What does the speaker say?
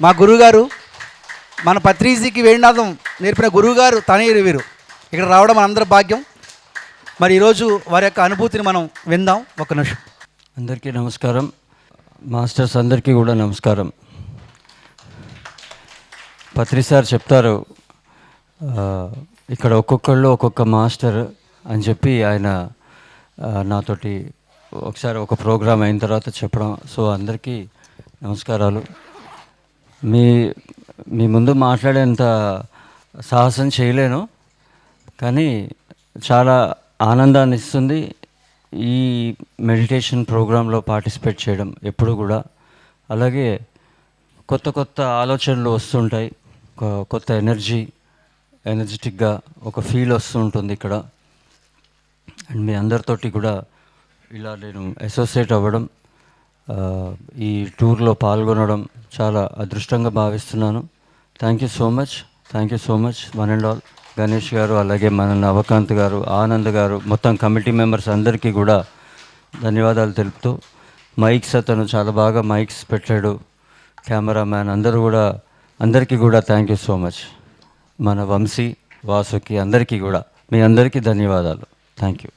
మా గురువుగారు మన పత్రిజీకి వేణునాథం నేర్పిన గురువుగారు తనయురు వీరు. ఇక్కడ రావడం మనందరి భాగ్యం. మరి ఈరోజు వారి యొక్క అనుభూతిని మనం విందాం. ఒక నిమిషం. అందరికీ నమస్కారం. మాస్టర్స్ అందరికీ కూడా నమస్కారం. పత్రి సార్ చెప్తారు ఇక్కడ ఒక్కొక్కళ్ళు ఒక్కొక్క మాస్టర్ అని చెప్పి ఆయన నాతోటి ఒకసారి ఒక ప్రోగ్రాం అయిన తర్వాత చెప్పడం. సో అందరికీ నమస్కారాలు. మీ మీ ముందు మాట్లాడేంత సాహసం చేయలేను కానీ చాలా ఆనందాన్ని ఇస్తుంది ఈ మెడిటేషన్ ప్రోగ్రాంలో పార్టిసిపేట్ చేయడం ఎప్పుడు కూడా. అలాగే కొత్త కొత్త ఆలోచనలు వస్తుంటాయి కొ- కొత్త ఎనర్జీ ఎనర్జెటిక్గా ఒక ఫీల్ వస్తూ ఉంటుంది ఇక్కడ. అండ్ మీ అందరితోటి కూడా ఇలా నేను అసోసియేట్ అవ్వడం ఈ టూర్లో పాల్గొనడం చాలా అదృష్టంగా భావిస్తున్నాను. Thank you so much thank you so much one and all Ganesh garu అలాగే మన నవకాంత్ గారు ఆనంద్ గారు మొత్తం కమిటీ మెంబర్స్ అందరికీ కూడా ధన్యవాదాలు తెలుపుతూ మైక్స్ అతను చాలా బాగా మైక్స్ పెట్టాడు. కెమెరామ్యాన్ అందరూ కూడా అందరికీ కూడా థ్యాంక్ యూ సో మచ్ మన వంశీ వాసుకి అందరికీ కూడా మీ అందరికీ ధన్యవాదాలు. Thank you